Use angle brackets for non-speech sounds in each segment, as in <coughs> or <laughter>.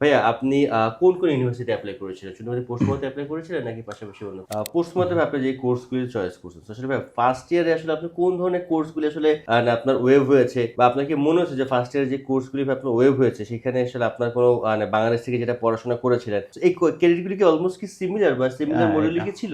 ভাইয়া আপনি কোন কোন ইউনিভার্সিটি অ্যাপ্লাই করেছিলেন? শুধুমাত্র পোস্টমাতে অ্যাপ্লাই করেছিলেন নাকি পাশাপাশি অন্য পোস্টমাতে আপনি যে কোর্সগুলি চয়েস করছেন আসলে ভাই ফার্স্ট ইয়ারে আসলে আপনি কোন ধরনের কোর্সগুলি আসলে আপনার ওয়েভ হয়েছে বা আপনার কি মনে হচ্ছে যে ফার্স্ট ইয়ারে যে কোর্সগুলি আপনার ওয়েভ হয়েছে সেখানে আসলে আপনার কোনো আহ, না, বাংলাদেশ থেকে যেটা পড়াশোনা করেছিলেন এই ক্রেডিটগুলি কি অলমোস্ট কি সিমিলার বা সিমিলার হ্যাঁ, মডেলই কি ছিল?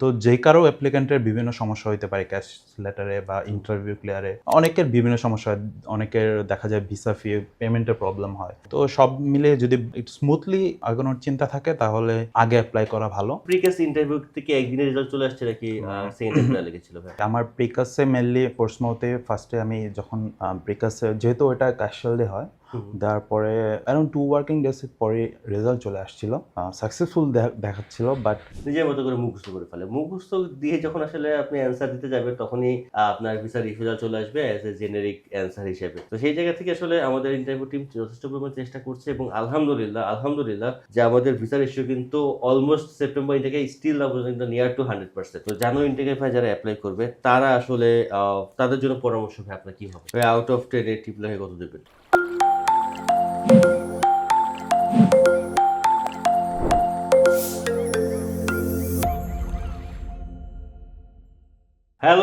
তো যে কারও অ্যাপ্লিকেন্টের বিভিন্ন সমস্যা হতে পারে ক্যাশ লেটারে বা ইন্টারভিউ ক্লিয়ারে অনেকের বিভিন্ন সমস্যা হয় অনেকের দেখা যায় ভিসা ফি পেমেন্টের প্রবলেম হয়। তো সব মিলে যদি একটু স্মুথলি আগানোর চিন্তা থাকে তাহলে আগে অ্যাপ্লাই করা ভালো প্রিকাস ইন্টারভিউ থেকে একদিনের রেজাল্ট চলে আসছে নাকি সেকেন্ড লেগেছিল ভাই আমার প্রিকাসে মেনলি পোস্টমাউতে ফার্স্টে আমি যখন প্রিকাসে যেহেতু ওটা ক্যাশুয়াল হয়। তারপরে অ্যারাউন্ড টু ওয়ার্কিং ডেজ পরে রেজাল্ট চলে আসছিল। সাকসেসফুল দেখাচ্ছিল বাট নিজের মতো করে মুখস্থ করে ফেলে। মুখস্থ দিয়ে যখন আসলে আপনি অ্যান্সার দিতে যাবেন তখনই আপনার ভিসা রিফিউজাল চলে আসবে অ্যাজ এ জেনেরিক অ্যান্সার হিসেবে। তো সেই জায়গা থেকে আসলে আমাদের ইন্টারভিউ টিম যথেষ্ট পরিমাণ চেষ্টা করছে এবং আলহামদুলিল্লাহ আলহামদুলিল্লাহ যে আমাদের ভিসার ইস্যু কিন্তু অলমোস্ট সেপ্টেম্বর ইন্টেকে স্টিল না পর্যন্ত নিয়ার টু হান্ড্রেড পার্সেন্ট তো জানুয়ারি ইন্টেকে যারা অ্যাপ্লাই করবে তারা আসলে তাদের জন্য পরামর্শ ভাই আপনার কি হবে। আউট অফ টেন এর টিপ লাগে কত দেবেন হ্যালো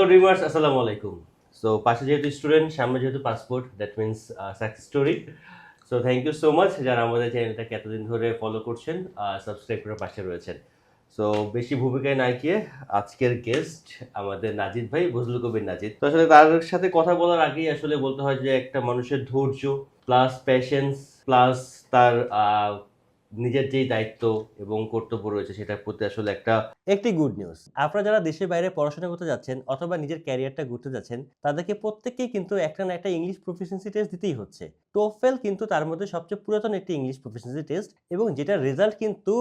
ড্রিমার্স আসসালামু আলাইকুম সো পাশে যেহেতু স্টুডেন্ট সামনে যেহেতু passport that means success story so thank you so much যারা আমাদের চ্যানেলটাকে এতদিন ধরে ফলো করছেন সাবস্ক্রাইব করে পাশে রয়েছেন। সো বেশি ভূমিকায় না গিয়ে আজকের গেস্ট আমাদের নাজিদ ভাই বজলু কবির নাজিদ। তো আসলে তার সাথে কথা বলার আগেই আসলে বলতে হয় যে, একটা মানুষের ধৈর্য প্লাস প্যাশেন্স প্লাস তার নিজের যেই দায়িত্ব এবং কর্তব্য রয়েছে, সেটার প্রতি আসলে একটা একটি গুড নিউজ আপনারা যারা দেশের বাইরে পড়াশোনা করতে যাচ্ছেন অথবা নিজের ক্যারিয়ারটা করতে যাচ্ছেন, তাদেরকে প্রত্যেককেই কিন্তু একটা না একটা ইংলিশ প্রফিসিয়েন্সি টেস্ট দিতেই হচ্ছে। টোফেল কিন্তু তার মধ্যে সবচেয়ে পুরাতন একটি ইংলিশ প্রফিসিয়েন্সি টেস্ট এবং যেটার রেজাল্ট কিন্তু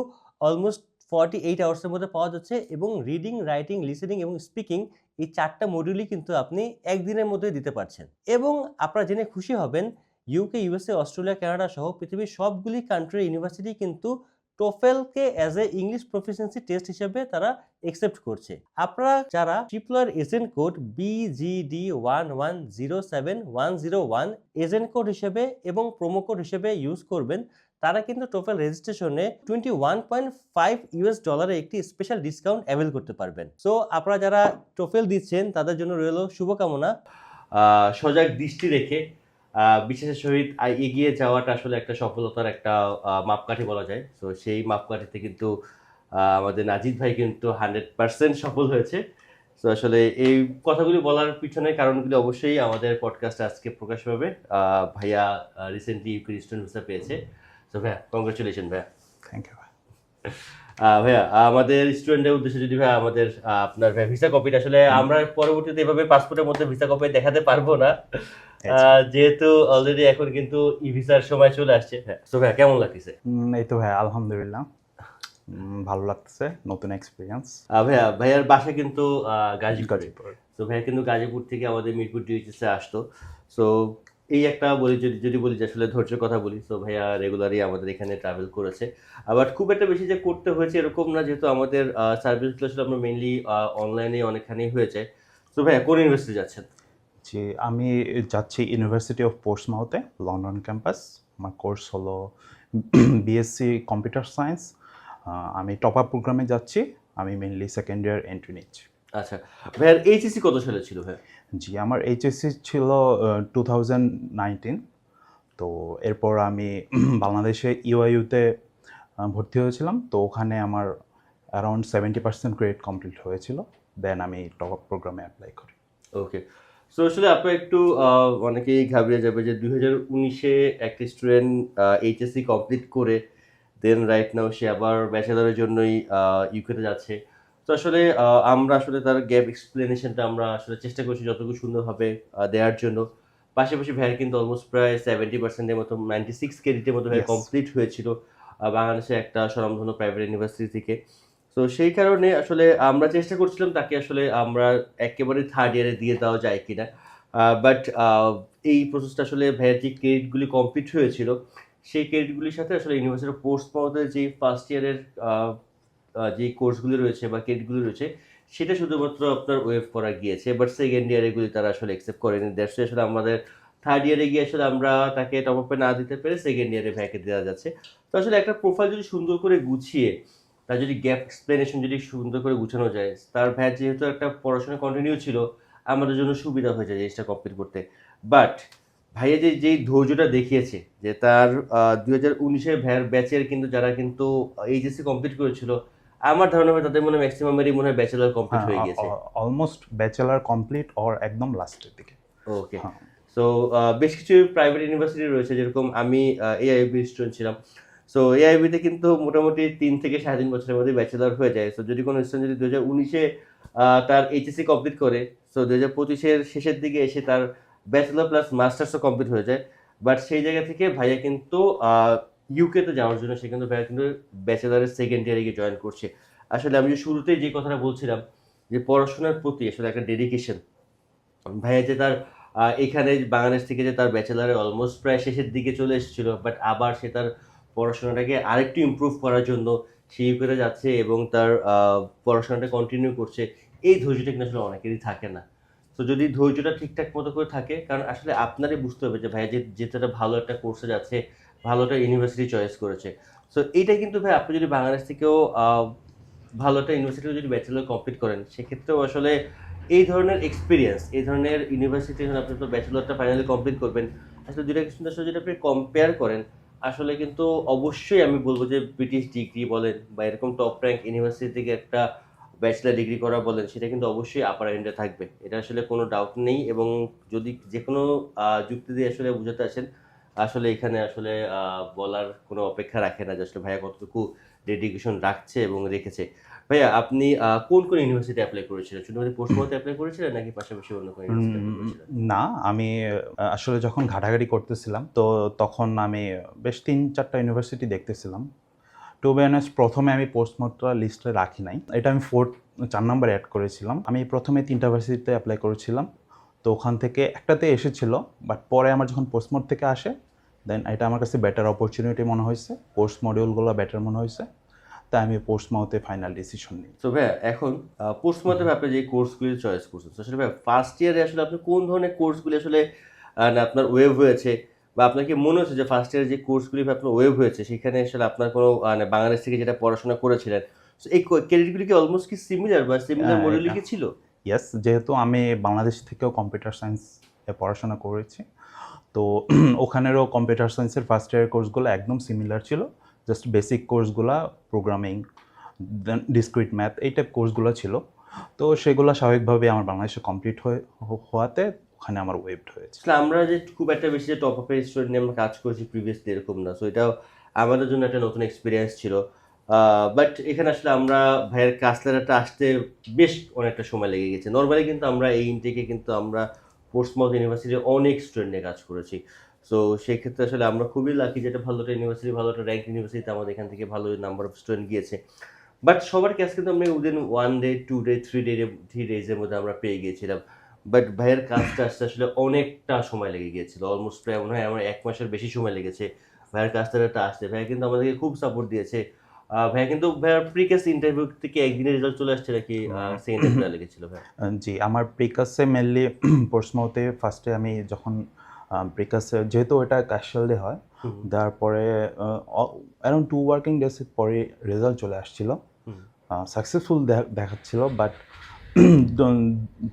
অলমোস্ট ফর্টি এইট আওয়ার্সের মধ্যে পাওয়া যাচ্ছে এবং রিডিং রাইটিং লিসেনিং এবং স্পিকিং এই চারটা মডিউলই কিন্তু আপনি একদিনের মধ্যে দিতে পারছেন। এবং আপনারা জেনে খুশি হবেন ইউকে ইউএসএ অস্ট্রেলিয়া কানাডা সহ পৃথিবীর সবগুলি কান্ট্রির ইউনিভার্সিটি কিন্তু টোফেলকে as a English proficiency test হিসেবে তারা একসেপ্ট করছে। আপনারা যারা Tripler agent code BGD one one zero seven one zero one agent code হিসেবে এবং প্রোমো কোড হিসেবে ইউজ করবেন তারা কিন্তু TOEFL রেজিস্ট্রেশনে twenty one point five US ডলারে একটি স্পেশাল ডিসকাউন্ট অ্যাভেল করতে পারবেন। সো আপনারা যারা টোফেল দিচ্ছেন, তাদের জন্য রইল শুভকামনা। সজাগ দৃষ্টি রেখে বিশেষের সহিত এগিয়ে যাওয়াটা আসলে একটা সফলতার একটা মাপকাঠি বলা যায়। তো সেই মাপকাঠিতে কিন্তু আমাদের নাজিদ ভাই কিন্তু হান্ড্রেড পার্সেন্ট সফল হয়েছে। তো আসলে এই কথাগুলি বলার পিছনে কারণগুলি অবশ্যই আমাদের পডকাস্টে আজকে প্রকাশ পাবে ভাইয়া রিসেন্টলি ইউকে স্টুডেন্ট পেয়েছে। তো ভাইয়া কংগ্রেচুলেশন ভাইয়া। থ্যাংক ইউ <laughs> ভাইয়া। আমাদের স্টুডেন্টের উদ্দেশ্যে যদি ভাই আমাদের আপনার ভিসা কপিটা আসলে আমরা পরবর্তীতে এভাবে পাসপোর্টের মধ্যে ভিসা কপি দেখাতে পারব না। যেহেতু অলরেডি এখন কিন্তু ই ভিসার সময় চলে আসছে হ্যাঁ তো ভাইয়া কেমন লাগতেছে? এই তো ভাই আলহামদুলিল্লাহ। ভালো লাগতেছে নতুন এক্সপিরিয়েন্স ভাইয়া ভাইয়ার বাসা কিন্তু গাজীপুরে। তো ভাইয়া কিন্তু গাজীপুর থেকে আমাদের মিরপুর ডিউটিসে আসতো। সো এই একটা বলি, যদি যদি বলি যে আসলে ধৈর্যের কথা বলি তো ভাইয়া রেগুলারই আমাদের এখানে ট্রাভেল করেছে। আবার খুব একটা বেশি যে করতে হয়েছে এরকম না, যেহেতু আমাদের সার্ভিসগুলো আসলে আমরা মেনলি অনলাইনে অনেকখানি হয়েছে। তো ভাইয়া, কোন ইউনিভার্সিটি যাচ্ছেন? জি, আমি যাচ্ছি ইউনিভার্সিটি অফ পোর্টসমাউথে লন্ডন ক্যাম্পাস আমার কোর্স হলো বিএসসি কম্পিউটার সায়েন্স আমি টপ আপ প্রোগ্রামে যাচ্ছি। আমি মেনলি সেকেন্ড ইয়ার এন্ট্রি নিচ্ছি। আচ্ছা ভাইয়ার এইচএসি কত সালে ছিল ভাইয়া? জি আমার এইচএসসি ছিল টু থাউজেন্ড নাইনটিন তো এরপর আমি <clears throat> বাংলাদেশে ইউআইউতে ভর্তি হয়েছিলাম। তো ওখানে আমার around seventy percent grade complete হয়েছিল। দেন আমি টপ আপ প্রোগ্রামে অ্যাপ্লাই করি। ওকে সো আসলে আপনার একটু অনেকেই ঘাবড়ে যাবে যে দুই হাজার উনিশে একটা স্টুডেন্ট এইচএসসি কমপ্লিট করে দেন রাইট নাও সে আবার ব্যাচেলারের জন্যই ইউকেতে যাচ্ছে। তো আসলে আমরা আসলে তার গ্যাপ এক্সপ্লেনেশনটা আমরা আসলে চেষ্টা করছি যতটুকু সুন্দরভাবে দেওয়ার জন্য। পাশাপাশি ভ্যার কিন্তু অলমোস্ট প্রায় সেভেন্টি পার্সেন্টের মতো নাইনটি সিক্স ক্রেডিটের মতো ভ্যার কমপ্লিট হয়েছিল আহ, বাংলাদেশে একটা স্বনামধন্য প্রাইভেট ইউনিভার্সিটি থেকে। তো সেই কারণে আসলে আমরা চেষ্টা করছিলাম তাকে আসলে আমরা একেবারে থার্ড ইয়ারে দিয়ে দেওয়া যায় কিনা। বাট এই প্রসেসটা আসলে ভাইয়ের যে ক্রেডিটগুলি কমপ্লিট হয়েছিল সেই ক্রেডিটগুলির সাথে আসলে ইউনিভার্সিটির পোস্ট পাওয়াতে যে ফার্স্ট ইয়ারের যে কোর্সগুলি রয়েছে বা ক্রেডিটগুলি রয়েছে, সেটা শুধুমাত্র আপনার ওয়েভ করা গিয়েছে। বাট সেকেন্ড ইয়ার এগুলি তারা আসলে অ্যাকসেপ্ট করেনি। দ্যাটস আসলে আমাদের থার্ড ইয়ারে গিয়ে আসলে আমরা তাকে টপ আপে না দিতে পেরে সেকেন্ড ইয়ারে ভাইকে দেওয়া যাচ্ছে। তো আসলে একটা প্রোফাইল যদি সুন্দর করে গুছিয়ে, তার যদি গ্যাপ এক্সপ্লেনেশন যদি সুন্দর করে গুছানো যায়, তার ভাইয়ের যেহেতু একটা পড়াশোনা কন্টিনিউ ছিল, আমাদের জন্য সুবিধা হয়ে যায় জিনিসটা কমপ্লিট করতে। বাট ভাইয়া যে যেই ধৈর্যটা দেখিয়েছে, যে তার দুই হাজার উনিশের ভ্যার ব্যাচের কিন্তু যারা কিন্তু এইচএসসি কমপ্লিট করেছিল আমার ধারণা হয় তাদের মনে হয় ম্যাক্সিমামেরই মনে হয় ব্যাচেলার কমপ্লিট হয়ে গেছে অলমোস্ট ব্যাচেলার কমপ্লিট অর একদম লাস্টের দিকে। ওকে হ্যাঁ। সো বেশ কিছু প্রাইভেট ইউনিভার্সিটি রয়েছে যেরকম আমি এআইবি স্টুডেন্ট ছিলাম। সো এআইবিতে কিন্তু মোটামুটি তিন থেকে সাড়ে তিন বছরের মধ্যে ব্যাচেলার হয়ে যায়। সো যদি কোনো স্টুডেন্ট যদি দু হাজার উনিশে তার এইচএসসি কমপ্লিট করে সো দু হাজার পঁচিশের শেষের দিকে এসে তার ব্যাচেলার প্লাস মাস্টার্সও কমপ্লিট হয়ে যায়। বাট সেই জায়গা থেকে ভাইয়া কিন্তু ইউকেতে যাওয়ার জন্য সে কিন্তু ভাইয়া কিন্তু ব্যাচেলারের সেকেন্ড ইয়ারে গিয়ে জয়েন করছে। আসলে আমি শুরুতেই যে কথাটা বলছিলাম যে পড়াশোনার প্রতি আসলে একটা ডেডিকেশন ভাইয়া যে তার এখানে বাংলাদেশ থেকে যে তার ব্যাচেলারের অলমোস্ট প্রায় শেষের দিকে চলে এসেছিল বাট আবার সে তার পড়াশোনাটাকে আরেকটু ইমপ্রুভ করার জন্য সে ইউকেতে যাচ্ছে এবং তার পড়াশোনাটা কন্টিনিউ করছে। এই ধৈর্যটা কিন্তু আসলে অনেকেরই থাকে না। তো যদি ধৈর্যটা ঠিকঠাক মতো করে থাকে, কারণ আসলে আপনারই বুঝতে হবে যে ভাইয়া যে যেটা ভালো একটা কোর্সে যাচ্ছে ভালো একটা ইউনিভার্সিটি চয়েস করেছে। সো এইটা কিন্তু ভাই, আপনি যদি বাংলাদেশ থেকেও ভালো একটা ইউনিভার্সিটি যদি ব্যাচেলার কমপ্লিট করেন, সেক্ষেত্রেও আসলে এই ধরনের এক্সপিরিয়েন্স এই ধরনের ইউনিভার্সিটি যখন আপনি ব্যাচেলরটা ফাইনালি কমপ্লিট করবেন, আসলে দুইটা কিন্তু আসলে যদি আপনি কম্পেয়ার করেন, আসলে কিন্তু অবশ্যই আমি বলব যে ব্রিটিশ ডিগ্রি বলেন বা এরকম টপ র্যাঙ্ক ইউনিভার্সিটি থেকে একটা ব্যাচেলার ডিগ্রি করা বলেন, সেটা কিন্তু অবশ্যই আপার এন্ডে থাকবে। এটা আসলে কোনো ডাউট নেই এবং যদি যে কোনো যুক্তি দিয়ে আসলে বুঝাতে আসেন আসলে এখানে আসলে বলার কোনো অপেক্ষা রাখে না যে আসলে ভাইয়া কতটুকু ডেডিকেশন রাখছে এবং রেখেছে। ভাইয়া আপনি কোন কোন ইউনিভার্সিটি অ্যাপ্লাই করেছিলেন? শুধুমাত্র পোস্টমতে অ্যাপ্লাই করেছিলেন নাকি পাশাপাশি অন্য কোনো না আমি আসলে যখন ঘাটাঘাটি করতেছিলাম তো তখন আমি বেশ তিন চারটা ইউনিভার্সিটি দেখতেছিলাম। টু বি অনেস্ট প্রথমে আমি পোস্টমোটটা লিস্টে রাখি নাই। এটা আমি ফোর্থ চার নম্বর অ্যাড করেছিলাম। আমি প্রথমে তিনটা ভার্সিটিতে অ্যাপ্লাই করেছিলাম। তো ওখান থেকে একটাতে এসেছিল বাট পরে আমার যখন পোস্টমোড থেকে আসে দেন এটা আমার কাছে বেটার অপরচুনিটি মনে হয়েছে। পোস্ট মডিউলগুলো বেটার মনে হয়েছে। তাই আমি পোস্ট মাউতে ফাইনাল ডিসিশন নিই। তো ভাইয়া এখন পোস্টমতে আপনি যে কোর্সগুলি চয়েস করছেন আসলে ভাই ফার্স্ট ইয়ারে আসলে আপনি কোন ধরনের কোর্সগুলি আসলে আপনার ওয়েভ হয়েছে বা আপনার কি মনে হচ্ছে যে ফার্স্ট ইয়ারে যে কোর্সগুলি আপনার ওয়েভ হয়েছে সেখানে আসলে আপনার কোনো মানে বাংলাদেশ থেকে যেটা পড়াশোনা করেছিলেন এই ক্রেডিটগুলি কি অলমোস্ট কি সিমিলার বা সিমিলার হ্যাঁ, মডেলই কি ছিল? ইয়েস যেহেতু আমি বাংলাদেশ থেকেও কম্পিউটার সায়েন্স পড়াশোনা করেছি তো <clears throat> ওখানেরও কম্পিউটার সায়েন্সের ফার্স্ট ইয়ার কোর্সগুলো একদম সিমিলার ছিল জাস্ট বেসিক কোর্সগুলো প্রোগ্রামিং দেন ডিসক্রিট ম্যাথ এই টাইপ কোর্সগুলো ছিল। তো সেগুলো স্বাভাবিকভাবে আমার বাংলাদেশে কমপ্লিট হয়ে হওয়াতে ওখানে আমার ওয়েবড হয়েছে। আমরা যে খুব একটা বেশি যে টপ আপের স্টুডেন্ট নিয়ে আমরা কাজ করেছি প্রিভিয়াসলি এরকম না। সো এটাও আমাদের জন্য একটা নতুন এক্সপিরিয়েন্স ছিল। বাট এখানে আসলে আমরা ভাইয়ের কাসলারটা আসতে বেশ অনেকটা সময় লেগে গেছে। নর্মালি কিন্তু আমরা এই ইনটেকে কিন্তু আমরা পোস্টমাউথ ইউনিভার্সিটির অনেক স্টুডেন্ট নিয়ে কাজ করেছি। সো সেক্ষেত্রে আসলে আমরা খুবই লাকি যেটা ভালো একটা ইউনিভার্সিটি ভালো একটা র্যাঙ্ক ইউনিভার্সিটিতে আমাদের এখান থেকে ভালো নাম্বার অফ স্টুডেন্ট গিয়েছে। বাট সবার কাছে কিন্তু আমরা within one day two day three day three ডেজের মধ্যে আমরা পেয়ে গিয়েছিলাম। বাট ভাইয়ের কাজটা আসতে আসলে অনেকটা সময় লেগে গিয়েছিল। অলমোস্ট প্রায় মনে হয় আমার এক মাসের বেশি সময় লেগেছে। ভাইয়ের কাজটা আসতে ভাইয়া কিন্তু আমাদেরকে খুব সাপোর্ট দিয়েছে। ভাইয়া কিন্তু ভাইয়ার প্রিকেস ইন্টারভিউ থেকে একদিনের রেজাল্ট চলে আসছে নাকি সেকেন্ড টাইম লেগেছিল ভাই জি আমার প্রিকাসে মেনলি পোস্টমাউতে ফার্স্টে আমি যখন প্রিকাসে যেহেতু এটা ক্যাশুয়াল ডে হয় দেওয়ার অ্যারাউন্ড টু ওয়ার্কিং ডেজের পরে রেজাল্ট চলে আসছিল। সাকসেসফুল দেখাচ্ছিল বাট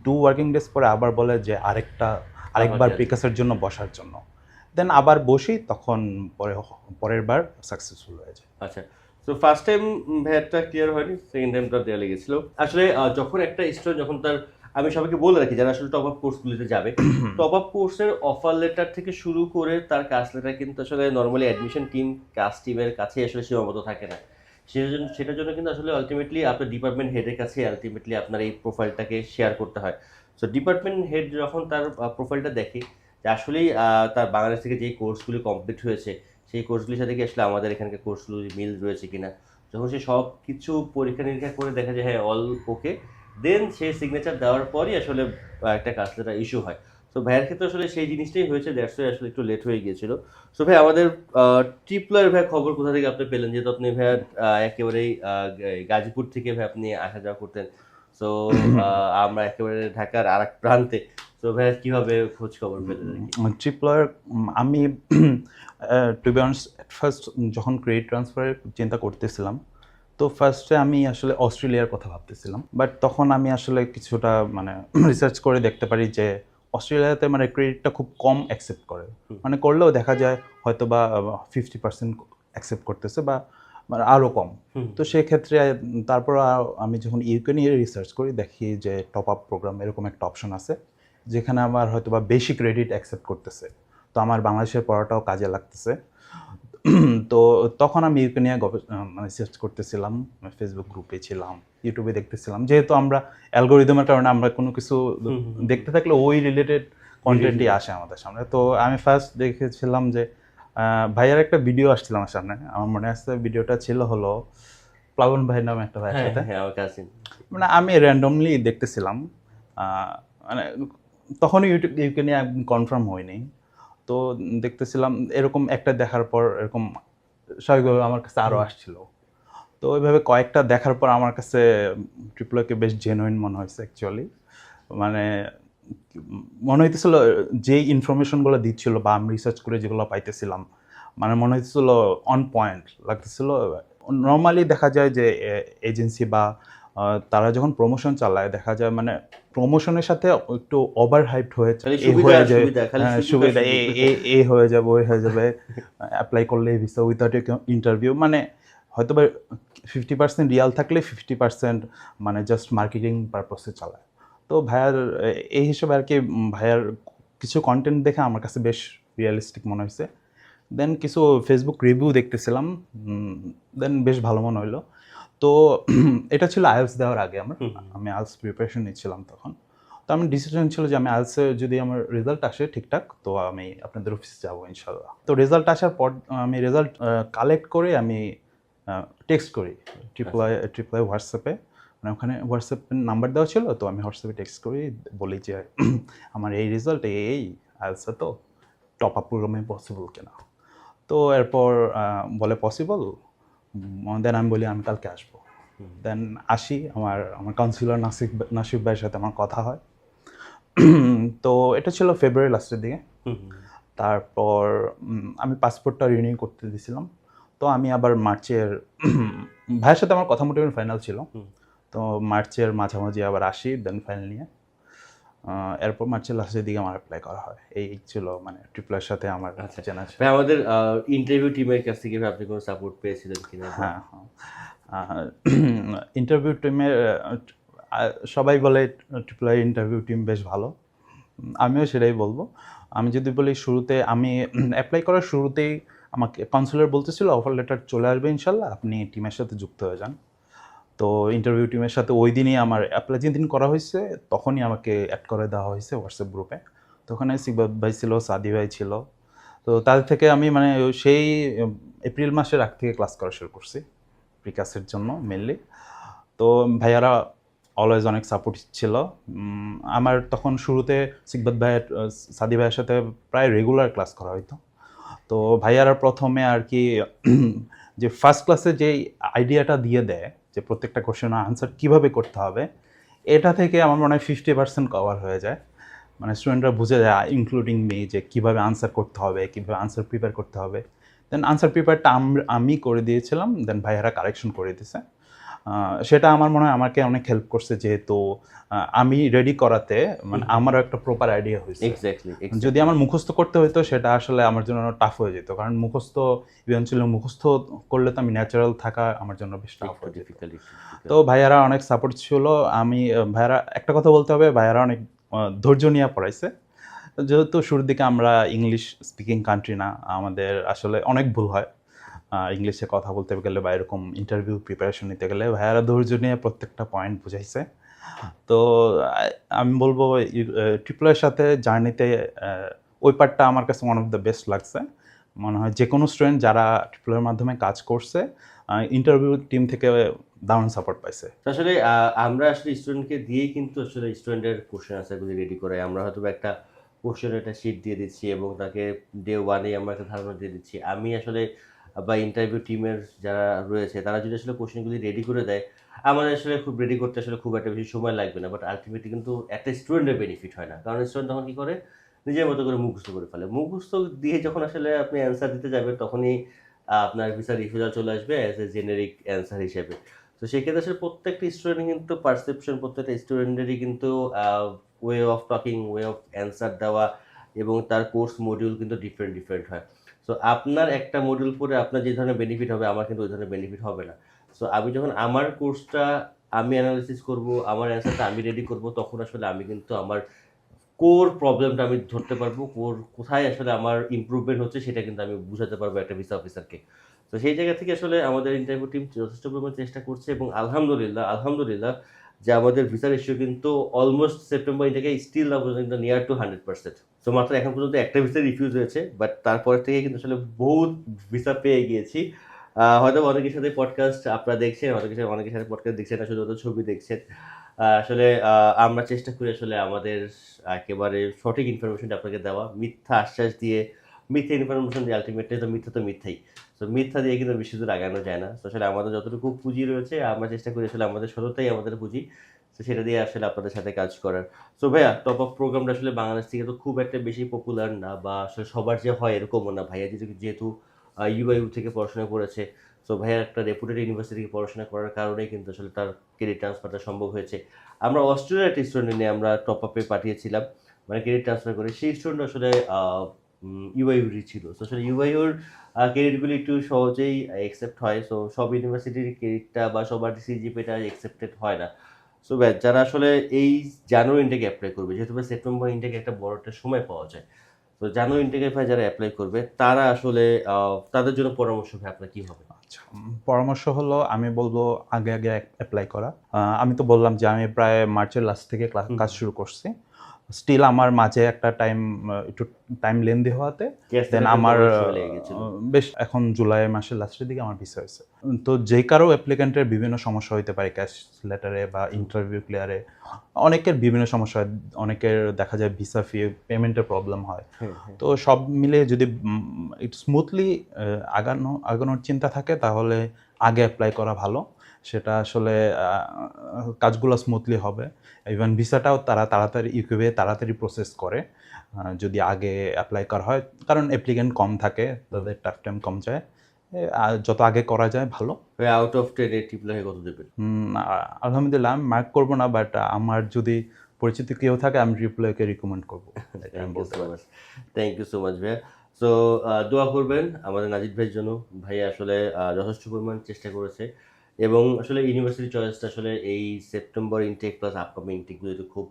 টু ওয়ার্কিং ডেজ পরে আবার বলে যে আরেকটা আরেকবার প্রিকাসের জন্য বসার জন্য। দেন আবার বসি তখন পরে পরের বার সাকসেসফুল হয়ে যায়। আচ্ছা তো ফার্স্ট টাইম ভ্যাটটা ক্লিয়ার হয়নি সেকেন্ড টাইমটা দেওয়া লেগেছিল। আসলে যখন একটা স্টুডেন্ট যখন তার আমি সবাইকে বলে রাখি যারা আসলে টপ আপ কোর্সগুলিতে যাবে টপ আপ কোর্সের অফার লেটার থেকে শুরু করে তার কাজ লেটার কিন্তু আসলে নর্মালি অ্যাডমিশন টিম কাজ টিমের কাছে আসলে সীমাবদ্ধ থাকে না। সেটার জন্য সেটার জন্য কিন্তু আসলে আলটিমেটলি আপনার ডিপার্টমেন্ট হেডের কাছে আলটিমেটলি আপনার এই প্রোফাইলটাকে শেয়ার করতে হয়। সো ডিপার্টমেন্ট হেড যখন তার প্রোফাইলটা দেখে যে আসলেই তার বাংলাদেশ থেকে যেই কোর্সগুলি কমপ্লিট হয়েছে সেই কোর্সগুলির সাথে কি আসলে আমাদের এখানকার কোর্সগুলো মিল রয়েছে কিনা? যখন সে সব কিছু পরীক্ষা নিরীক্ষা করে দেখা যায় হ্যাঁ অল ওকে দেন সে সিগনেচার দেওয়ার পরই আসলে একটা কাজটা ইস্যু হয়। তো ভাইয়ের ক্ষেত্রে আসলে সেই জিনিসটাই হয়েছে দ্যাটস ওয়াই আসলে একটু লেট হয়ে গিয়েছিল। সো ভাই আমাদের ট্রিপলার ভাই খবর কোথা থেকে আপনি পেলেন? যেহেতু আপনি ভাইয়া একেবারেই গাজীপুর থেকে ভাই আপনি আসা যাওয়া করতেন। সো <coughs> আমরা একেবারে ঢাকার আর এক প্রান্তে তো ভাইয়া কীভাবে খোঁজ খবর পেলেন আমি টু বি অনেস্ট ফার্স্ট যখন ক্রেডিট ট্রান্সফারের চিন্তা করতেছিলাম তো ফার্স্টে আমি আসলে অস্ট্রেলিয়ার কথা ভাবতেছিলাম। বাট তখন আমি আসলে কিছুটা মানে <clears throat> রিসার্চ করে দেখতে পারি যে অস্ট্রেলিয়াতে মানে ক্রেডিটটা খুব কম অ্যাকসেপ্ট করে। মানে করলেও দেখা যায় হয়তো বা ফিফটি পার্সেন্ট অ্যাকসেপ্ট করতেছে বা মানে আরও কম। তো সেক্ষেত্রে তারপর আমি যখন ইউকে নিয়ে রিসার্চ করি দেখি যে টপ আপ প্রোগ্রাম এরকম একটা অপশন আছে। যেখানে আমার হয়তো বা বেশি ক্রেডিট অ্যাকসেপ্ট করতেছে। তো আমার বাংলাদেশের পড়াটাও কাজে লাগতেছে। <clears throat> তো তখন আমি ইউকে নিয়ে মানে রিসার্চ করতেছিলাম ফেসবুক গ্রুপে ছিলাম ইউটিউবে দেখতেছিলাম। যেহেতু আমরা অ্যালগোরিদমের কারণে আমরা কোনো কিছু। দেখতে থাকলে ওই রিলেটেড কন্টেন্টই আসে আমাদের সামনে। তো আমি ফার্স্ট দেখেছিলাম যে ভাইয়ার একটা ভিডিও আসছিল আমার সামনে। আমার মনে আসছে ভিডিওটা ছিল হলো প্লাবন ভাই নামে একটা ভাইয়ের হ্যাঁ সাথে। হ্যাঁ কাছে মানে আমি র্যান্ডমলি দেখতেছিলাম মানে তখনই ইউটিউব ইউকে নিয়ে কনফার্ম হয়নি। তো দেখতেছিলাম এরকম একটা দেখার পর এরকম স্বাভাবিকভাবে আমার কাছে আরও আসছিল। তো ওইভাবে কয়েকটা দেখার পর আমার কাছে ট্রিপলকে বেশ জেনুইন মনে হয়েছে অ্যাকচুয়ালি মানে মনে হইতেছিল যে ইনফরমেশনগুলো দিচ্ছিল বা আমি রিসার্চ করে যেগুলো পাইতেছিলাম মানে মনে হইতেছিল অন পয়েন্ট লাগতেছিল নর্মালি দেখা যায় যে এজেন্সি বা তারা যখন প্রমোশন চালায় দেখা যায় মানে প্রমোশনের সাথে একটু ওভার হাইপড হয়ে হয়ে যায়। সুবিধা, হ্যাঁ, এ হয়ে যাবে ওই হয়ে যাবে। অ্যাপ্লাই করলে ভিসা উইথাউট ইন্টারভিউ মানে হয়তো বা ফিফটি পার্সেন্ট রিয়াল থাকলে ফিফটি পার্সেন্ট মানে জাস্ট মার্কেটিং পারপসে চালায়। তো ভাইয়ার এই হিসেবে আর কি ভাইয়ার কিছু কন্টেন্ট দেখে আমার কাছে বেশ রিয়েলিস্টিক মনে হয়েছে। দেন কিছু ফেসবুক রিভিউ দেখতেছিলাম। দেন বেশ ভালো মনে হইল। তো <clears throat> এটা ছিল আইএলস দেওয়ার আগে আমার। আমি আইএলস প্রিপারেশন নিচ্ছিলাম তখন। তো আমার ডিসিশন ছিল যে আমি আইএলসে যদি আমার রেজাল্ট আসে ঠিকঠাক তো আমি আপনাদের অফিসে যাব ইনশাল্লাহ তো রেজাল্ট আসার পর আমি রেজাল্ট কালেক্ট করে আমি টেক্সট করি ট্রিপল আই ট্রিপল আই হোয়াটসঅ্যাপে মানে ওখানে হোয়াটসঅ্যাপ নাম্বার দেওয়া ছিল তো আমি হোয়াটসঅ্যাপে টেক্সট করি বলি যে <clears throat> আমার এই রেজাল্ট এই আইএলসে তো টপ আপ প্রোগ্রামে পসিবল কিনা। তো এরপর বলে পসিবল দেন আমি বলি আমি কালকে আসব। দেন আসি আমার আমার কাউন্সিলর নাসিক নাসিফ ভাইয়ের সাথে আমার কথা হয়। <clears throat> তো এটা ছিল ফেব্রুয়ারি লাস্টের দিকে। তারপর আমি পাসপোর্টটা রিনিউ করতে দিয়েছিলাম তো আমি আবার মার্চের <clears throat> ভাইয়ের সাথে আমার কথা মোটামুটি ফাইনাল ছিল। তো মার্চের মাঝামাঝি আবার আসি দেন ফাইনাল নিয়ে। এরপর মার্চের লাস্টের দিকে আমার অ্যাপ্লাই করা হয়। এই ছিল মানে ট্রিপলের সাথে আমার আচ্ছা। চেনা ভাই আমাদের ইন্টারভিউ টিমের কাছ থেকে আপনি কোনো সাপোর্ট পেয়েছিলেন কিনা? হ্যাঁ হ্যাঁ। ইন্টারভিউ টিমের সবাই বলে ট্রিপল ইন্টারভিউ টিম বেশ ভালো। আমিও সেটাই বলব। আমি যদি বলি শুরুতে আমি অ্যাপ্লাই করার শুরুতেই আমাকে কাউন্সিলর বলতেছিল অফার লেটার চলে আসবে ইনশাল্লাহ। আপনি টিমের সাথে যুক্ত হয়ে যান। তো ইন্টারভিউ টিমের সাথে ওই দিনই আমার অ্যাপ্লাই যেদিন করা হয়েছে, তখনই আমাকে অ্যাড করে দেওয়া হয়েছে হোয়াটসঅ্যাপ গ্রুপে তো ওখানে সিকবাদ ভাই ছিল, সাদি ভাই ছিল। তো তাদের থেকে আমি মানে সেই এপ্রিল মাসের আগ থেকে ক্লাস করা শুরু করছি প্রিকাসের জন্য মেনলি তো ভাইয়ারা অলওয়েজ অনেক সাপোর্ট ছিল। আমার তখন শুরুতে সিকবাদ ভাইয়ের, সাদি ভাইয়ের সাথে প্রায় রেগুলার ক্লাস করা হইতো। তো ভাইয়ারা প্রথমে আর কি যে ফার্স্ট ক্লাসে যে আইডিয়াটা দিয়ে দেয় যে প্রত্যেকটা কোশ্চেনের আনসার কীভাবে করতে হবে এটা থেকে আমার মনে হয় ফিফটি পার্সেন্ট কভার হয়ে যায়। মানে স্টুডেন্টরা বুঝে যায় ইনক্লুডিং মি যে কীভাবে আনসার করতে হবে কীভাবে আনসার প্রিপেয়ার করতে হবে। দেন আনসার প্রিপেয়ারটা আমি করে দিয়েছিলাম দেন ভাইয়ারা কারেকশন করে আহ, সেটা আমার মনে হয় আমাকে অনেক হেল্প করছে যেহেতু আমি রেডি করাতে মানে আমারও একটা প্রপার আইডিয়া হয়েছে। এক্স্যাক্টলি যদি আমার মুখস্থ করতে হতো সেটা আসলে আমার জন্য টাফ হয়ে যেত। কারণ মুখস্থ ইভেন্চুয়ালি মুখস্থ করলে তো আমি ন্যাচারাল থাকা আমার জন্য বেশ টাফ হয়ে যেত। তো ভাইয়ারা অনেক সাপোর্ট ছিল। আমি ভাইয়ারা একটা কথা বলতে হবে ভাইয়ারা অনেক ধৈর্য নিয়ে পড়াইছে। যেহেতু শুরুর দিকে আমরা ইংলিশ স্পিকিং কান্ট্রি না আমাদের আসলে অনেক ভুল হয়। ইংলিশে কথা বলতে গেলে বা এরকম ইন্টারভিউ প্রিপারেশন নিতে গেলে ভাইয়ারা ধৈর্য নিয়ে প্রত্যেকটা পয়েন্ট বুঝাইছে। তো আমি বলব ট্রিপলের সাথে জার্নিতে ওই পার্টটা আমার কাছে ওয়ান অফ দ্য বেস্ট লাগছে। মনে হয় যে কোনো স্টুডেন্ট যারা ট্রিপলের মাধ্যমে কাজ করছে ইন্টারভিউ টিম থেকে দারুণ সাপোর্ট পাইছে। আসলে আমরা আসলে স্টুডেন্টকে দিয়েই কিন্তু আসলে স্টুডেন্টের কোশ্চেন আনসারগুলি রেডি করাই আমরা হয়তো একটা কোশ্চেন একটা শিট দিয়ে দিচ্ছি এবং তাকে ডে ওয়ানে আমরা একটা ধারণা দিয়ে দিচ্ছি। আমি আসলে বা ইন্টারভিউ টিমের যারা রয়েছে, তারা যদি আসলে কোশ্চেনগুলি রেডি করে দেয়, আমাদের আসলে খুব রেডি করতে আসলে খুব একটা বেশি সময় লাগবে না বাট আলটিমেটলি কিন্তু একটা স্টুডেন্টের বেনিফিট হয় না। কারণ স্টুডেন্ট তখন কী করে? নিজের মতো করে মুখস্থ করে ফেলে। মুখস্থ দিয়ে যখন আসলে আপনি অ্যান্সার দিতে যাবেন, তখনই আপনার ভিসা রিফিউজাল চলে আসবে অ্যাজ এ জেনেরিক অ্যান্সার হিসেবে। তো সেক্ষেত্রে আসলে প্রত্যেকটা স্টুডেন্ট কিন্তু পারসেপশন প্রত্যেকটা স্টুডেন্টেরই কিন্তু way of talking way of answer দেওয়া এবং তার কোর্স মডিউল কিন্তু ডিফারেন্ট ডিফারেন্ট হয়। সো আপনার একটা মডিউল পরে আপনার যে ধরনের বেনিফিট হবে, আমার কিন্তু ওই ধরনের বেনিফিট হবে না। সো আমি যখন আমার কোর্সটা আমি অ্যানালিসিস করব, আমার অ্যান্সারটা আমি রেডি করব, তখন আসলে আমি কিন্তু আমার কোর প্রবলেমটা আমি ধরতে পারব কোর কোথায় আসলে আমার ইমপ্রুভমেন্ট হচ্ছে সেটা কিন্তু আমি বুঝাতে পারব একটা ভিসা অফিসারকে তো সেই জায়গা থেকে আসলে আমাদের ইন্টারভিউ টিম যথেষ্ট পরিমাণ চেষ্টা করছে এবং আলহামদুলিল্লাহ আলহামদুলিল্লাহ যে আমাদের ভিসা রেশিও কিন্তু অলমোস্ট সেপ্টেম্বর থেকে স্টিল না নিয়ার টু হান্ড্রেড পার্সেন্ট তো মাত্র এখন পর্যন্ত একটা ভিসা রিফিউজ হয়েছে বাট তারপর থেকে কিন্তু আসলে বহুত ভিসা পেয়ে গিয়েছি। হয়তো অনেকের সাথে পডকাস্ট আপনারা দেখছেন অনেকের সাথে অনেকের সাথে পডকাস্ট দেখছেন না শুধু ছবি দেখছেন। আসলে আমরা চেষ্টা করি আসলে আমাদের একেবারে সঠিক ইনফরমেশনটা আপনাকে দেওয়া, মিথ্যা আশ্বাস দিয়ে, মিথ্যা ইনফরমেশন দিয়ে আলটিমেটলি তো মিথ্যা তো মিথ্যাই। তো মিথ্যা দিয়ে কিন্তু বেশি দূর আগানো যায় না। তো আসলে আমাদের যতটুকু পুঁজি রয়েছে, আমরা চেষ্টা করি আসলে আমাদের সততাই আমাদের পুঁজি। তো সেটা দিয়ে আসলে আপনাদের সাথে কাজ করার। সো ভাইয়া টপ আপ প্রোগ্রামটা আসলে বাংলাদেশ থেকে তো খুব একটা বেশি পপুলার না বা আসলে সবার যে হয় এরকমও না। ভাইয়া যেহেতু যেহেতু ইউআইউ থেকে পড়াশোনা করেছে সো ভাইয়া একটা রেপুটেড ইউনিভার্সিটি থেকে পড়াশোনা করার কারণেই কিন্তু আসলে তার ক্রেডিট ট্রান্সফারটা সম্ভব হয়েছে। আমরা অস্ট্রেলিয়ার একটা স্টুডেন্ট নিয়ে আমরা টপ আপে পাঠিয়েছিলাম মানে ক্রেডিট ট্রান্সফার করে। সেই স্টুডেন্ট আসলে ইউআইউরি ছিল। তো আসলে ইউআইউর ক্রেডিটগুলি একটু সহজেই অ্যাকসেপ্ট হয়। সো সব ইউনিভার্সিটির ক্রেডিটটা বা সবার সিজিপিটা অ্যাকসেপ্টেড হয় না। সো যারা আসলে এই জানুয়ারি ইনটেকে অ্যাপ্লাই করবে যেহেতু সেপ্টেম্বর ইনটেকে একটা বড় একটা সময় পাওয়া যায়। তো জানুয়ারি ইনটেকে যারা অ্যাপ্লাই করবে তারা আসলে আহ, তাদের জন্য পরামর্শ ভাই আপনার কী হবে? আচ্ছা পরামর্শ হলো আমি বলব আগে আগে অ্যাপ্লাই করা। আমি তো বললাম যে আমি প্রায় মার্চের লাস্ট থেকে কাজ শুরু করছি। স্টিল আমার মাঝে একটা টাইম একটু টাইম লেন্দি হওয়াতে দেন আমার বেশ এখন জুলাই মাসের লাস্টের দিকে আমার ভিসা হয়েছে। তো যে কারও অ্যাপ্লিকেন্টের বিভিন্ন সমস্যা হতে পারে ক্যাশ লেটারে বা ইন্টারভিউ ক্লিয়ারে অনেকের বিভিন্ন সমস্যা হয়। অনেকের দেখা যায় ভিসা ফি পেমেন্টের প্রবলেম হয়। তো সব মিলে যদি স্মুথলি আগানো আগানোর চিন্তা থাকে তাহলে আগে অ্যাপ্লাই করা ভালো। সেটা আসলে কাজগুলো স্মুথলি হবে। ইভেন ভিসাটাও তারা তাড়াতাড়ি ইউকিউবে তাড়াতাড়ি প্রসেস করে যদি আগে অ্যাপ্লাই করা হয়। কারণ অ্যাপ্লিকেন্ট কম থাকে তাদের টাফ টাইম কম যায়। যত আগে করা যায় ভালো। আউট অফ টেন লাগে কত দেবেন? আলহামদুলিল্লাহ আমি মার্ক করব না বাট আমার যদি পরিচিত কেউ থাকে আমি রিপ্লাইকে রিকমেন্ড করব। থ্যাংক ইউ সো মাচ ভাইয়া। সো দোয়া করবেন আমাদের নাজিদ ভাইয়ের জন্য। ভাইয়া আসলে যথেষ্ট পরিমাণ চেষ্টা করেছে। এবং আসলে ইউনিভার্সিটি চয়েসটা আসলে এই সেপ্টেম্বর ইনটেক প্লাস আপকামিং ইনটেকগুলোতে খুব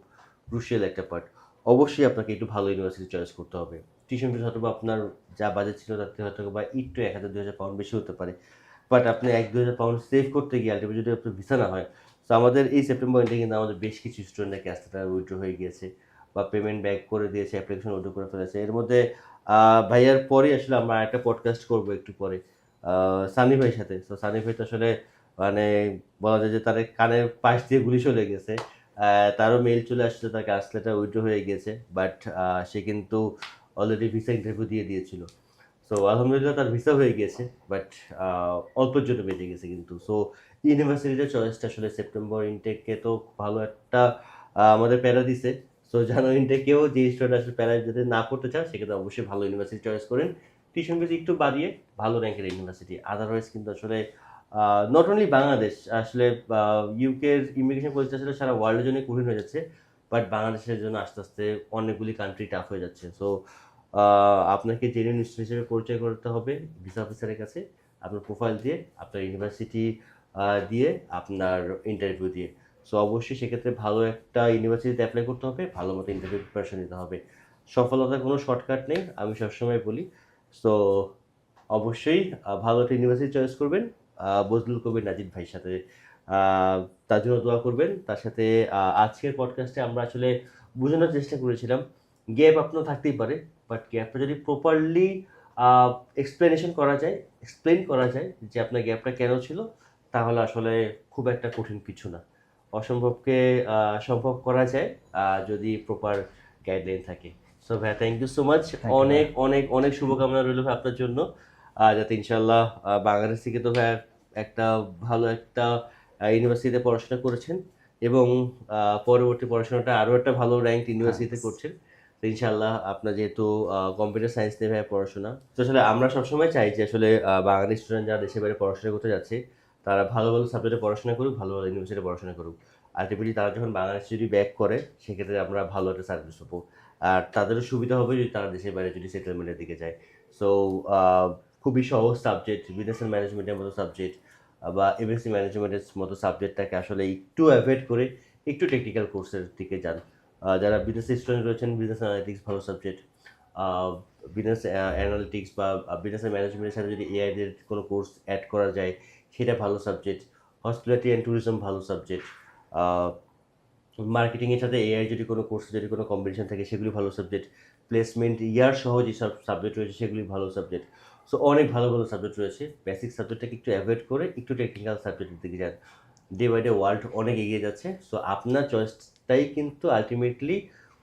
ক্রুশিয়াল একটা পার্ট অবশ্যই আপনাকে একটু ভালো ইউনিভার্সিটি চয়েস করতে হবে। টিউশন ফিস হয়তো বা আপনার যা বাজেট ছিল তার থেকে হয়তো বা একটু এক হাজার, দুই হাজার পাউন্ড বেশি হতে পারে। বাট আপনি এক দু হাজার পাউন্ড সেভ করতে গিয়ে আলটিমেট যদি আপনার ভিসা না হয় তো আমাদের এই সেপ্টেম্বর ইনটেক কিন্তু আমাদের বেশ কিছু স্টুডেন্টের ক্যাশ টাকা হয়ে গিয়েছে বা পেমেন্ট ব্যাক করে দিয়েছে অ্যাপ্লিকেশন উইথড্র করে ফেলেছে। এর মধ্যে ভাইয়ার পরে আসলে আমরা একটা পডকাস্ট করব একটু পরে সানি ভাইয়ের সাথে। তো সানি ভাই তো আসলে মানে বলা যায় যে তার কানের পাশ দিয়ে গুলি চলে গেছে। তারও মেল চলে আসছে, তার কাজ লেটার উইথড্র হয়ে গেছে বাট সে কিন্তু অলরেডি ভিসা ইন্টারভিউ দিয়ে দিয়েছিল। সো আলহামদুলিল্লাহ তার ভিসা হয়ে গেছে বাট অল্পের জন্য বেঁচে গেছে কিন্তু। সো ইউনিভার্সিটির চয়েসটা আসলে সেপ্টেম্বর ইনটেককে তো ভালো একটা আমাদের প্যারা দিছে। সো জানুয়ারি ইনটেকেও যে স্টুডেন্ট আসলে প্যারা যদি না পড়তে চান সেক্ষেত্রে অবশ্যই ভালো ইউনিভার্সিটি চয়েস করেন। টিউশন ফিস একটু বাড়িয়ে ভালো র্যাঙ্কের ইউনিভার্সিটি আদারওয়াইজ কিন্তু আসলে নট অনলি বাংলাদেশ, আসলে ইউকের ইমিগ্রেশন পলিসি আসলে সারা ওয়ার্ল্ডের জন্য কঠিন হয়ে যাচ্ছে বাট বাংলাদেশের জন্য আস্তে আস্তে অনেকগুলি কান্ট্রি টাফ হয়ে যাচ্ছে। সো আপনাকে জেনুইন স্টুডেন্ট হিসেবে পরিচয় করতে হবে ভিসা অফিসারের কাছে, আপনার প্রোফাইল দিয়ে, আপনার ইউনিভার্সিটি দিয়ে, আপনার ইন্টারভিউ দিয়ে। সো অবশ্যই সেক্ষেত্রে ভালো একটা ইউনিভার্সিটিতে অ্যাপ্লাই করতে হবে, ভালো মতো ইন্টারভিউ প্রিপারেশন নিতে হবে। সফলতার কোনো শর্টকাট নেই, আমি সবসময় বলি। সো অবশ্যই ভালো একটা ইউনিভার্সিটি চয়েস করবেন। বজলুল কবির নাজিদ ভাইয়ের সাথে। তার জন্য দোয়া করবেন। তার সাথে আজকের পডকাস্টে আমরা আসলে বোঝানোর চেষ্টা করেছিলাম। গ্যাপ আপনার থাকতেই পারে বাট গ্যাপটা যদি প্রপারলি এক্সপ্লেনেশন করা যায় এক্সপ্লেন করা যায় যে আপনার গ্যাপটা কেন ছিল তাহলে আসলে খুব একটা কঠিন কিছু না। অসম্ভবকে সম্ভব করা যায় যদি প্রপার গাইডলাইন থাকে। সো ভাই থ্যাংক ইউ সো মাচ অনেক অনেক অনেক শুভকামনা রইল ভাই আপনার জন্য। যাতে ইনশাল্লাহ বাংলাদেশ থেকে তো ভাইয়া একটা ভালো একটা ইউনিভার্সিটিতে পড়াশোনা করেছেন এবং পরবর্তী পড়াশোনাটা আরও একটা ভালো র্যাঙ্ক ইউনিভার্সিটিতে করছেন। তো ইনশাল্লাহ আপনার যেহেতু কম্পিউটার সায়েন্স নিয়ে ভাইয়া পড়াশোনা। তো আসলে আমরা সবসময় চাই যে আসলে বাঙালি স্টুডেন্ট যারা দেশের বাইরে পড়াশোনা করতে যাচ্ছে তারা ভালো ভালো সাবজেক্টে পড়াশোনা করুক ভালো ভালো ইউনিভার্সিটিতে পড়াশোনা করুক। আলটিমেটলি তারা যখন বাংলাদেশ যদি ব্যাক করে সেক্ষেত্রে আমরা ভালো একটা সার্ভিস পাবো। আর তাদেরও সুবিধা হবে যদি তারা দেশের বাইরে যদি সেটেলমেন্টের দিকে যায়। সো খুবই সহজ সাবজেক্ট বিজনেস ম্যানেজমেন্টের মতো সাবজেক্ট বা এমএসসি ম্যানেজমেন্টের মতো সাবজেক্টটাকে আসলে একটু অ্যাভয়েড করে একটু টেকনিক্যাল কোর্সের দিকে যান। যারা বিজনেস স্টুডেন্ট রয়েছেন বিজনেস অ্যানালিটিক্স ভালো সাবজেক্ট বিজনেস অ্যানালিটিক্স বা বিজনেস ম্যানেজমেন্টের সাথে যদি এআই এর কোনো কোর্স অ্যাড করা যায়, সেটা ভালো সাবজেক্ট হসপিটালিটি অ্যান্ড ট্যুরিজম ভালো সাবজেক্ট মার্কেটিংয়ের সাথে এআই যদি কোনো কোর্সে যদি কোনো কম্বিনেশন থাকে, সেগুলি ভালো সাবজেক্ট প্লেসমেন্ট ইয়ার সহ যেসব সাবজেক্ট রয়েছে, সেগুলি ভালো সাবজেক্ট সো অনেক ভালো ভালো সাবজেক্ট রয়েছে। বেসিক সাবজেক্টটাকে একটু অ্যাভয়েড করে একটু টেকনিক্যাল সাবজেক্টের দিকে যান। ডে বাই ডে ওয়ার্ল্ড অনেক এগিয়ে যাচ্ছে। সো আপনার চয়েসটাই কিন্তু আলটিমেটলি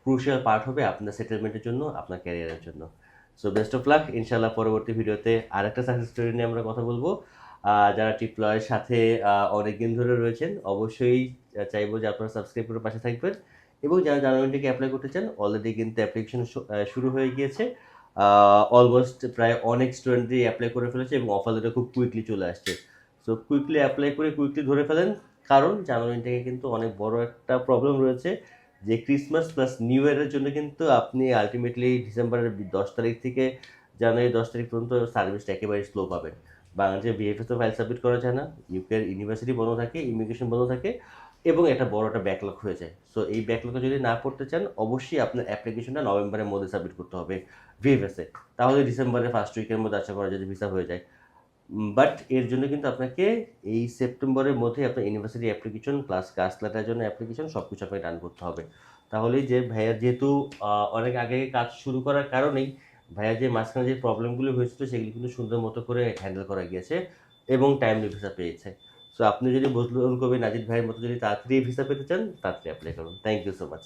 ক্রুশিয়াল পার্ট হবে আপনার সেটেলমেন্টের জন্য, আপনার ক্যারিয়ারের জন্য। সো বেস্ট অফ লাক ইনশাল্লাহ পরবর্তী ভিডিওতে আরেকটা সাকসেস স্টোরি নিয়ে আমরা কথা বলব। যারা টিপ্লয়ের সাথে অনেক দিন ধরে রয়েছেন, অবশ্যই চাইব যে আপনারা সাবস্ক্রাইব করে পাশে থাকবেন। এবং যারা জানুয়ারিটিকে অ্যাপ্লাই করতে চান অলরেডি কিন্তু অ্যাপ্লিকেশন শুরু হয়ে গিয়েছে। অলমোস্ট প্রায় অনেক স্টুডেন্টই অ্যাপ্লাই করে ফেলেছে এবং অফার লেটার খুব কুইকলি চলে আসছে। সো কুইকলি অ্যাপ্লাই করে কুইকলি ধরে ফেলেন, কারণ জানুয়ারি থেকে কিন্তু অনেক বড় একটা প্রবলেম রয়েছে যে ক্রিসমাস প্লাস নিউ ইয়ারের জন্য কিন্তু আপনি আলটিমেটলি ডিসেম্বরের দশ তারিখ থেকে জানুয়ারি দশ তারিখ পর্যন্ত সার্ভিসটা একেবারে স্লো পাবেন। বাংলাদেশে বিএফএস তো ফাইল সাবমিট করা যায় না ইউকের ইউনিভার্সিটি বন্ধ থাকে ইমিগ্রেশন বন্ধ থাকে এবং একটা বড় একটা ব্যাকলগ হয়ে যায়। সো এই ব্যাকলগে যদি না পড়তে চান, অবশ্যই আপনার অ্যাপ্লিকেশনটা নভেম্বরের মধ্যে সাবমিট করতে হবে। ভিএফএসে তাহলে ডিসেম্বরের ফার্স্ট উইকের মধ্যে আশা করা যদি ভিসা হয়ে যায়। বাট এর জন্য কিন্তু আপনাকে এই সেপ্টেম্বরের মধ্যে আপনার ইউনিভার্সিটি অ্যাপ্লিকেশন প্লাস কাস্ট লেটার জন্য অ্যাপ্লিকেশন সব কিছু আপনাকে ডান করতে হবে। তাহলেই যে ভাইয়ার যেহেতু অনেক আগে কাজ শুরু করার কারণেই ভাইয়ার যে মাঝখানে যে প্রবলেমগুলো হয়েছিল সেগুলি কিন্তু সুন্দর মতো করে হ্যান্ডেল করা গিয়েছে এবং টাইমলি ভিসা পেয়েছে। সো আপনি যদি বজলুল কবি নাজিদ ভাইয়ের মতো যদি তাড়াতাড়ি ভিসা পেতে চান, তাড়াতাড়ি অ্যাপ্লাই করুন। Thank you so much